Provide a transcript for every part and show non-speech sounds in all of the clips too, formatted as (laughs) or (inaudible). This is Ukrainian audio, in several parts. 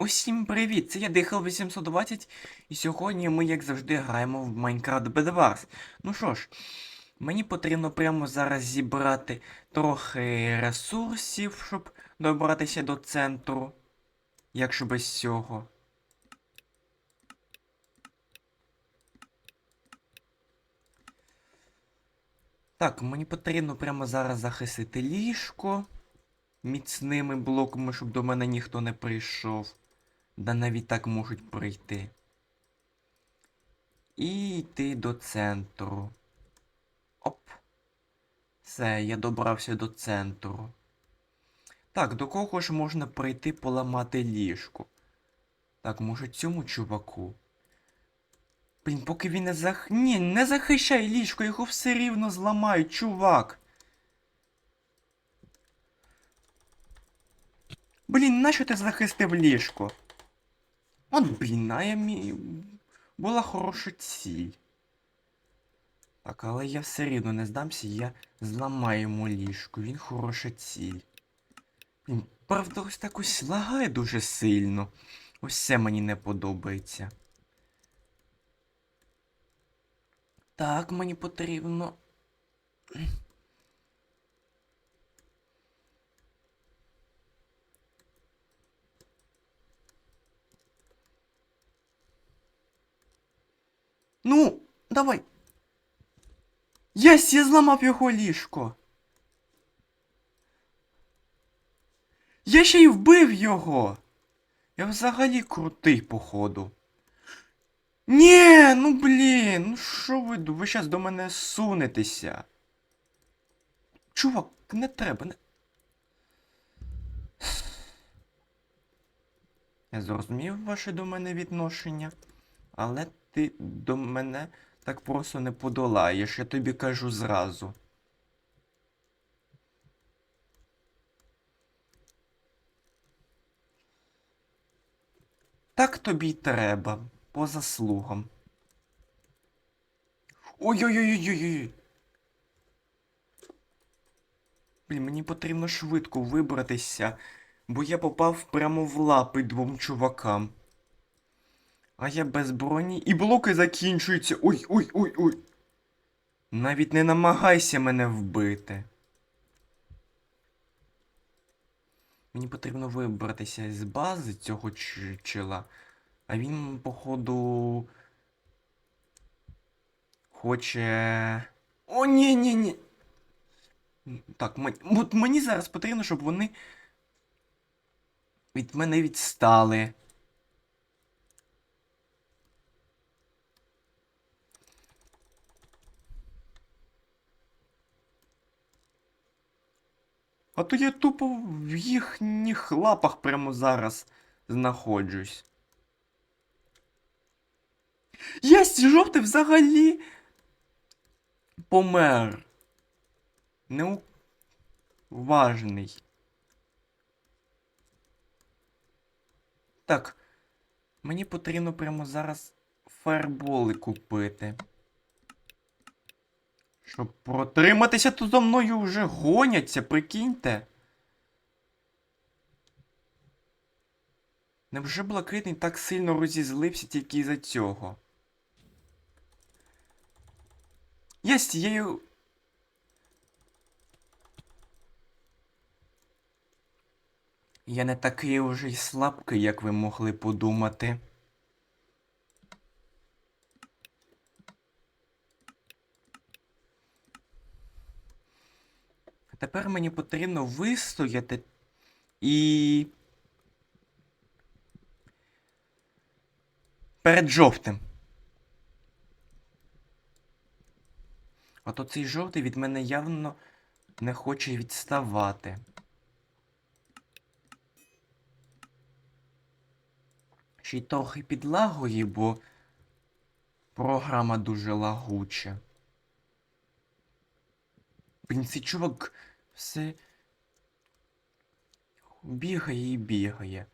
Усім привіт! Це я Дихал 820, і сьогодні ми, як завжди, граємо в Minecraft Bed Wars. Ну що ж, мені потрібно прямо зараз зібрати трохи ресурсів, щоб добратися до центру. Якщо без цього. Так, мені потрібно прямо зараз захистити ліжко міцними блоками, щоб до мене ніхто не прийшов. Да навіть так можуть прийти. І йти до центру. Оп. Все, я добрався до центру. Так, до кого ж можна прийти поламати ліжко? Так, може цьому чуваку? Блін, поки він не зах... Ні, не захищай ліжко, його все рівно зламають, чувак. Блін, нащо ти захистив ліжко? От, блін, я мі... була хороша ціль. Так, але я все рівно не здамся, я зламаю йому ліжко, він хороша ціль. Блін, правда, ось так ось лагає дуже сильно. Ось це мені не подобається. Так, мені потрібно. Ну, давай. Єсь, я зламав його ліжко. Я ще й вбив його. Я взагалі крутий, походу. Ні, ну блін, ну що ви, ви щас до мене сунетеся. Чувак, не треба, не. Я зрозумів ваше до мене відношення, але ти до мене так просто не подолаєш, я тобі кажу зразу. Так тобі й треба, по заслугам. Ой-ой-ой-ой-ой. Блін, мені потрібно швидко вибратися, бо я попав прямо в лапи двом чувакам. А я без броні і блоки закінчуються. Ой, ой, ой, ой. Навіть не намагайся мене вбити. Мені потрібно вибратися з бази цього чела. А він, походу. Хоче. О, ні, ні, ні. Так, м- от мені зараз потрібно, щоб вони від мене відстали. А то я тупо в їхніх лапах прямо зараз знаходжусь. Єсть, жовтий взагалі помер. Неуважний. Так. Мені потрібно прямо зараз фаерболи купити. Щоб протриматися, то за мною вже гоняться, прикиньте. Невже блакитний так сильно розізлився тільки із-за цього? Я з цією. Я не такий уже й слабкий, як ви могли подумати. Тепер мені потрібно вистояти і. Перед жовтим. А цей жовтий від мене явно не хоче відставати. Ще й трохи підлагує, бо програма дуже лагуча. Блін, цей все бігає і бігає.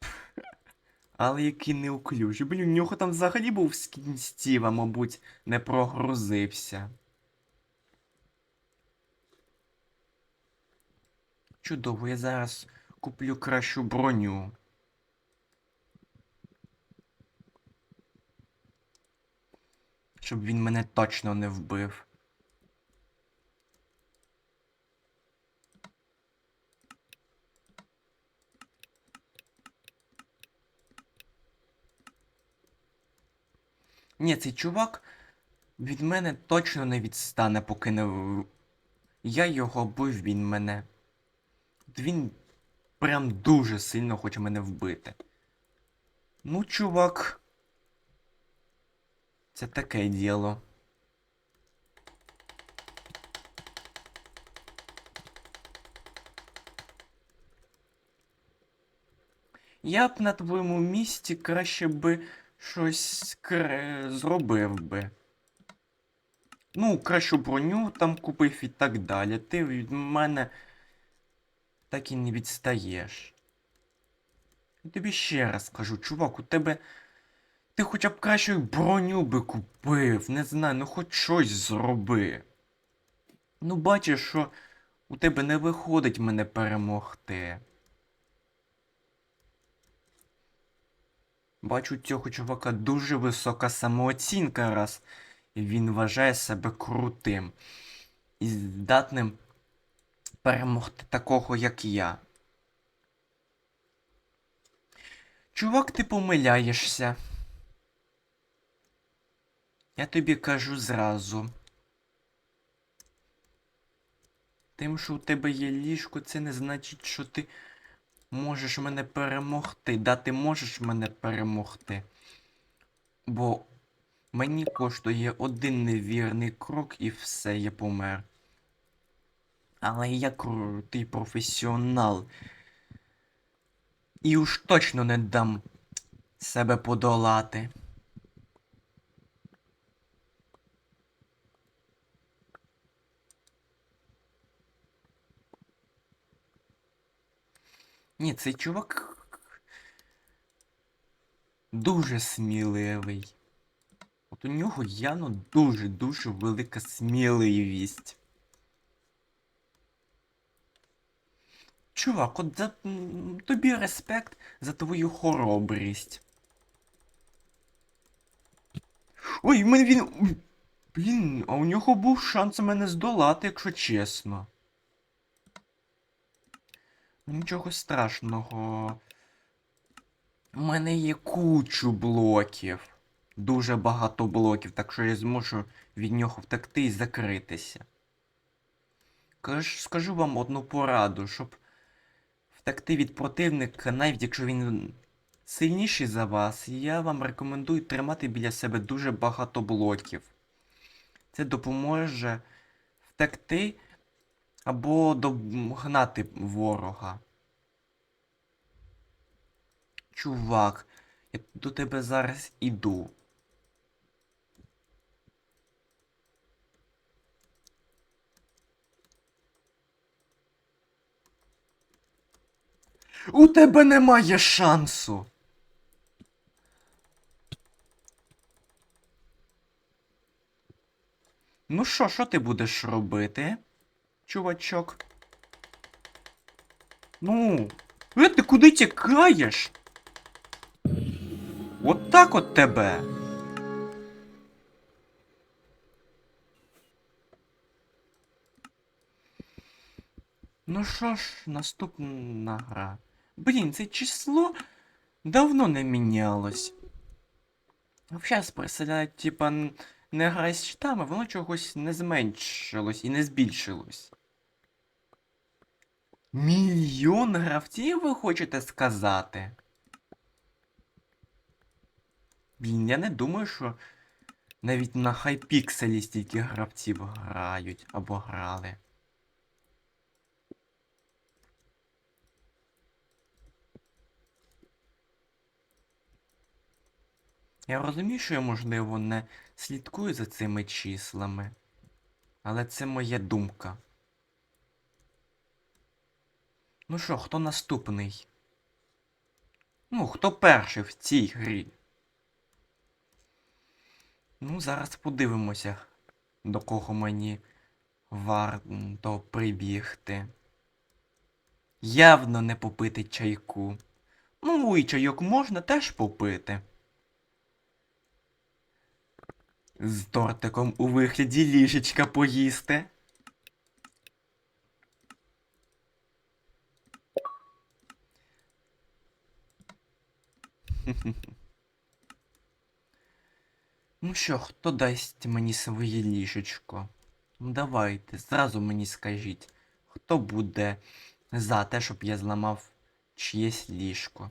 (laughs) Але який неуклюжий. Блін, у нього там взагалі був скін Стіва, мабуть, не прогрузився. Чудово, я зараз куплю кращу броню. Щоб він мене точно не вбив. Ні, цей чувак від мене точно не відстане, поки не. Я його бив, він мене. От Він прям дуже сильно хоче мене вбити. Ну, чувак. Це таке діло. Я б на твоєму місці краще би щось кре... зробив би. Ну, кращу броню там купив і так далі. Ти від мене так і не відстаєш. Я тобі ще раз кажу, чувак, у тебе. Ти хоча б кращу броню би купив, не знаю, ну хоч щось зроби. Ну бачиш, що у тебе не виходить мене перемогти. Бачу, цього чувака дуже висока самооцінка, раз він вважає себе крутим і здатним перемогти такого, як я. Чувак, ти помиляєшся. Я тобі кажу зразу. Тим, що у тебе є ліжко, це не значить, що ти можеш мене перемогти. Да, ти можеш мене перемогти. Бо мені коштує один невірний крок і все, я помер. Але я крутий професіонал. І уж точно не дам себе подолати. Ні, цей чувак дуже сміливий. От у нього явно дуже-дуже велика сміливість. Чувак, от за тобі респект за твою хоробрість. Ой, він. Блін, а у нього був шанс мене здолати, якщо чесно. Нічого страшного. У мене є кучу блоків. Дуже багато блоків, так що я зможу від нього втекти і закритися. Каж, скажу вам одну пораду, щоб втекти від противника, навіть якщо він сильніший за вас, я вам рекомендую тримати біля себе дуже багато блоків. Це допоможе втекти або догнати ворога. Чувак, я до тебе зараз іду. У тебе немає шансу. Ну що, що ти будеш робити, чувачок? Ну, е, ти куди тікаєш? От так от тебе. Ну що ж, наступна гра. Блін, це число давно не мінялось. Зараз представляють, типа, н- не гра з щитами, воно чогось не зменшилось і не збільшилось. Мільйон гравців ви хочете сказати? Блін, я не думаю, що навіть на хайпікселі стільки гравців грають або грали. Я розумію, що я, можливо, не слідкую за цими числами, але це моя думка. Ну що, хто наступний? Ну, хто перший в цій грі? Ну, зараз подивимося, до кого мені варто прибігти. явно не попити чайку. Ну, і чайок можна теж попити. З тортиком у вигляді ліжечка поїсти. Ну що, хто дасть мені своє ліжечко? Ну давайте, зразу мені скажіть, хто буде за те, щоб я зламав чиєсь ліжко?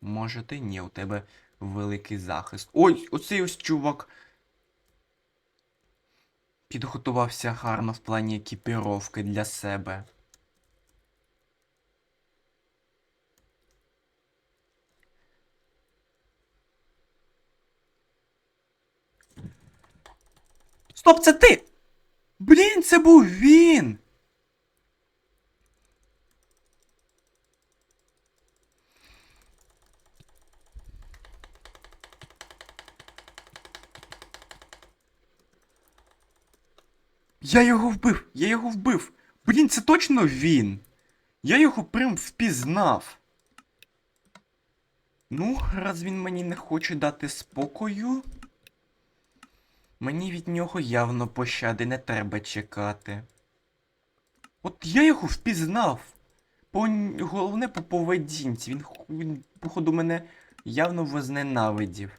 Може ти? Ні, у тебе великий захист. Ой, оцей ось чувак. Підготувався гарно в плані екіпіровки для себе. Стоп, це ти! Блін, це був він! Я його вбив! Я його вбив! Блін, це точно він! Я його прям впізнав. Ну, раз він мені не хоче дати спокою. Мені від нього явно пощади не треба чекати. От я його впізнав. По... Головне по поведінці. Він, він, походу, мене явно возненавидів.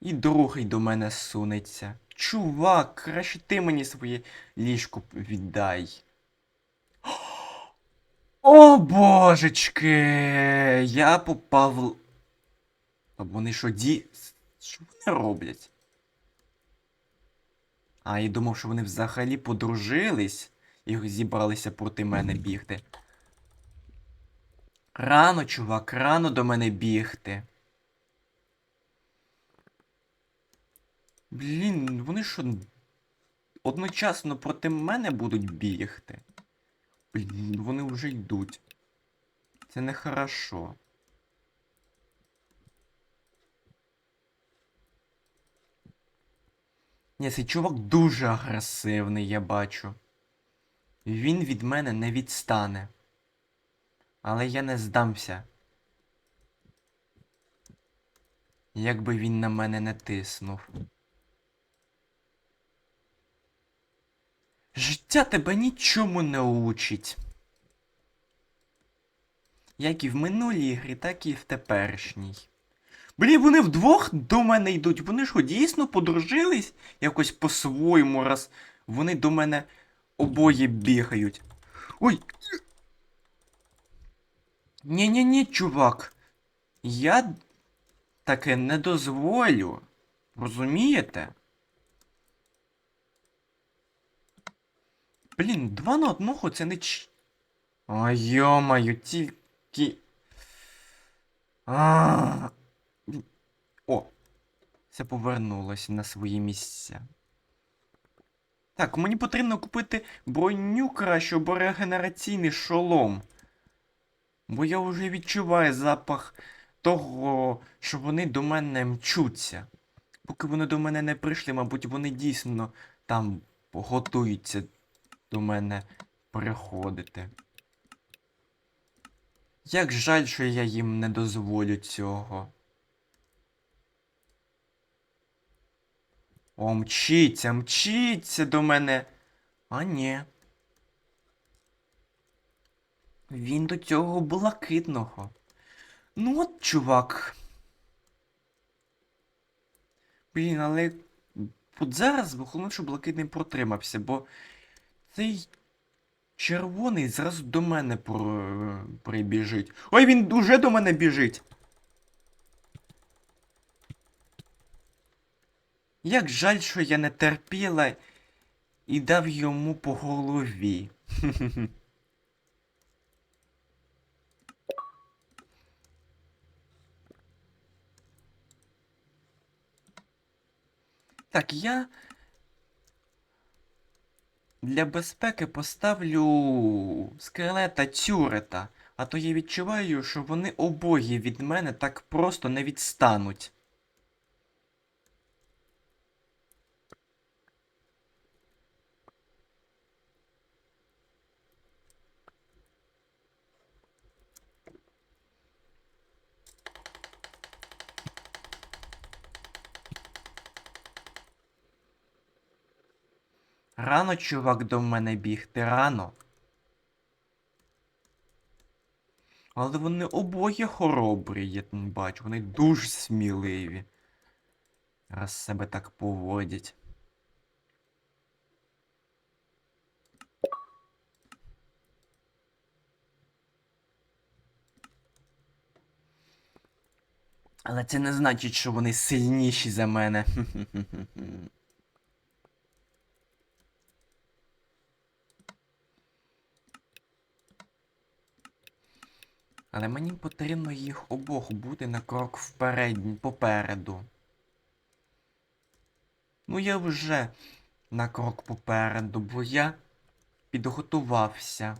І другий до мене сунеться. Чувак, краще ти мені своє ліжко віддай. (gasps) О божечки! Я попав. А вони що ді. Що вони роблять? А, я думав, що вони взагалі подружились і зібралися проти мене бігти. Рано, чувак, рано до мене бігти. Блін, вони що одночасно проти мене будуть бігти? Блін, вони вже йдуть. Це нехорошо. Ні, цей чувак дуже агресивний, я бачу. Він від мене не відстане. Але я не здамся. Якби він на мене не тиснув. Життя тебе нічому не учить. Як і в минулій грі, так і в теперішній. Блін, вони вдвох до мене йдуть. Вони що, дійсно подружились якось по-своєму, раз вони до мене обоє бігають. Ой. Ні-ні-ні, чувак. Я таке не дозволю. Розумієте? Блін, два на одного це не ч. Ой, йомаю, тільки. А. О, це повернулося на свої місця. Так, мені потрібно купити броню краще або регенераційний шолом. Бо я вже відчуваю запах того, що вони до мене мчуться. Поки вони до мене не прийшли, мабуть, вони дійсно там готуються до мене приходити. Як жаль, що я їм не дозволю цього. О, мчиться, мчиться до мене. А ні. Він до цього блакитного. Ну от, чувак. Блін, але от зараз головне, щоб блакитний протримався, бо цей червоний зразу до мене про... прибіжить. Ой, він уже до мене біжить. Як жаль, що я не терпіла і дав йому по голові. (laughs) Так, я для безпеки поставлю скелета тюрета, а то я відчуваю, що вони обоє від мене так просто не відстануть. Рано, чувак, до мене бігти, рано. Але вони обоє хоробрі, я там бачу, вони дуже сміливі. Раз себе так поводять. Але це не значить, що вони сильніші за мене. (laughs) Але мені потрібно їх обох бути на крок вперед, попереду. Ну я вже на крок попереду, бо я підготувався.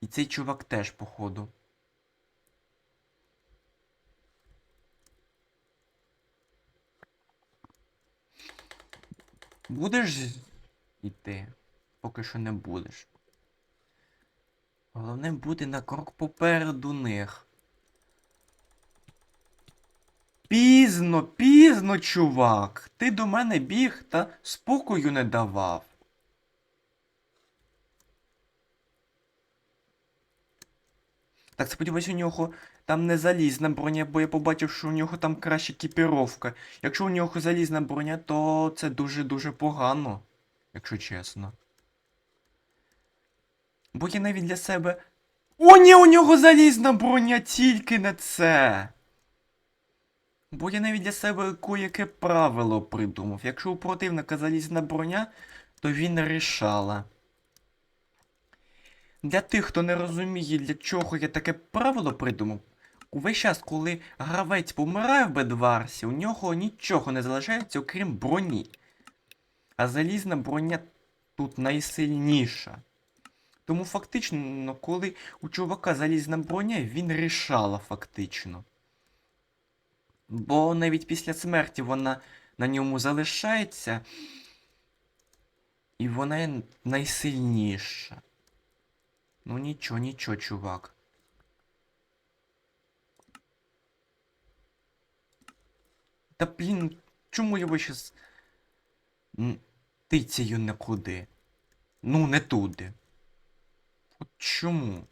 І цей чувак теж, походу. Будеш йти? Поки що не будеш. Головне бути на крок попереду них. Пізно, пізно, чувак. Ти до мене біг та спокою не давав. Так, сподіваюсь, у нього там не залізна броня, бо я побачив, що у нього там краща екіпіровка. Якщо у нього залізна броня, то це дуже-дуже погано, якщо чесно. Бо я навіть для себе. О, ні, у нього залізна броня, тільки не це. Бо я навіть для себе кояке правило придумав. Якщо у противника залізна броня, то він рішала. Для тих, хто не розуміє, для чого я таке правило придумав, увесь час, коли гравець помирає в Бедварсі, у нього нічого не залишається, окрім броні. А залізна броня тут найсильніша. Тому фактично, коли у чувака залізна броня, він рішала фактично. Бо навіть після смерті вона на ньому залишається. І вона найсильніша. Ну нічого, нічого, чувак. Та блін, чому його щас тицею не куди? Ну, не туди. От чому?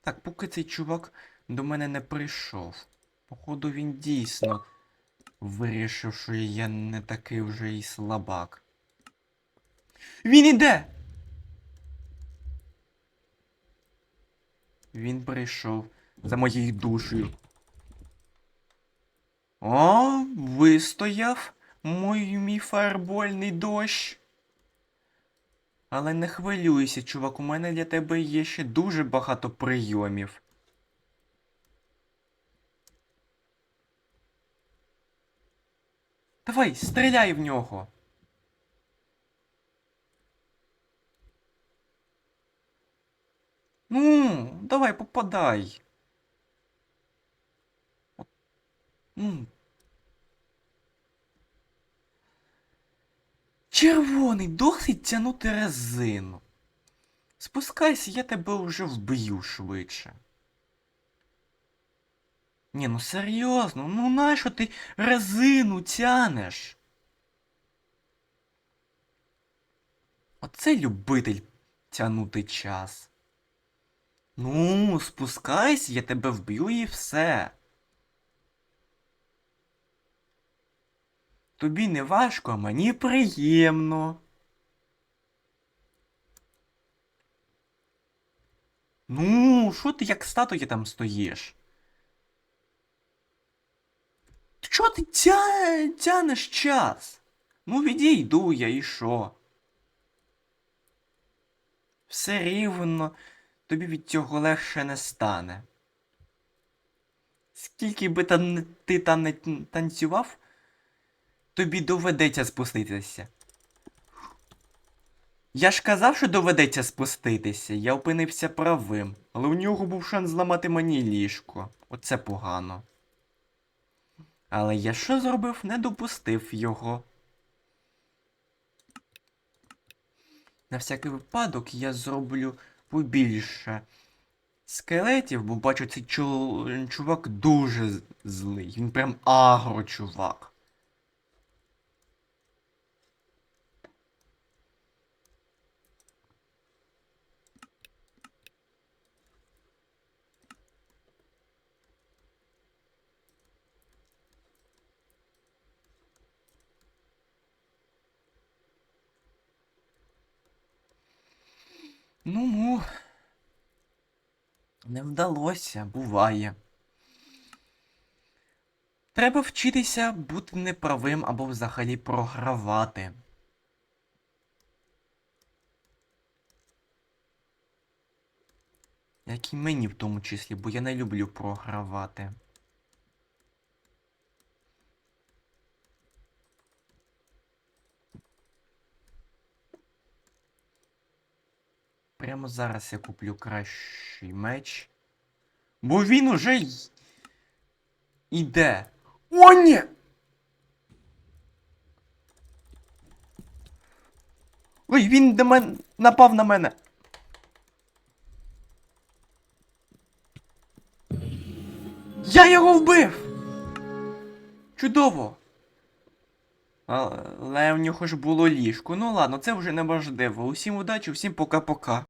Так, поки цей чувак до мене не прийшов. Походу він дійсно вирішив, що я не такий вже і слабак. Він іде! Він прийшов за моєю душею. О, вистояв мой мій фаербольний дощ. Але не хвилюйся, чувак, у мене для тебе є ще дуже багато прийомів. Давай, стріляй в нього. Ну, давай, попадай. Червоний, досить тянути резину. Спускайся, я тебе вже вб'ю швидше. Ні, ну серйозно, ну нащо ти резину тянеш? Оце любитель тянути час. Ну, спускайся, я тебе вб'ю і все. Тобі не важко, а мені приємно. Ну, що ти як статуя там стоїш? Чого ти тя... тянеш час? Ну відійду я і що? Все рівно тобі від цього легше не стане. Скільки би там ти там не танцював, тобі доведеться спуститися. Я ж казав, що доведеться спуститися, я опинився правим, але у нього був шанс зламати мені ліжко. Оце погано. Але я що зробив, не допустив його. На всякий випадок я зроблю побільше скелетів, бо бачу, цей чу- чувак дуже злий. Він прям агро чувак. Ну, ну. Не вдалося, буває. Треба вчитися бути неправим або взагалі програвати. Як і мені в тому числі, бо я не люблю програвати. Прямо зараз я куплю кращий меч. Бо він уже й... іде. О, ні! Ой, він до мене напав на мене. Я його вбив! Чудово! Але в нього ж було ліжко. Ну ладно, це вже не важливо. Усім удачі, всім пока-пока.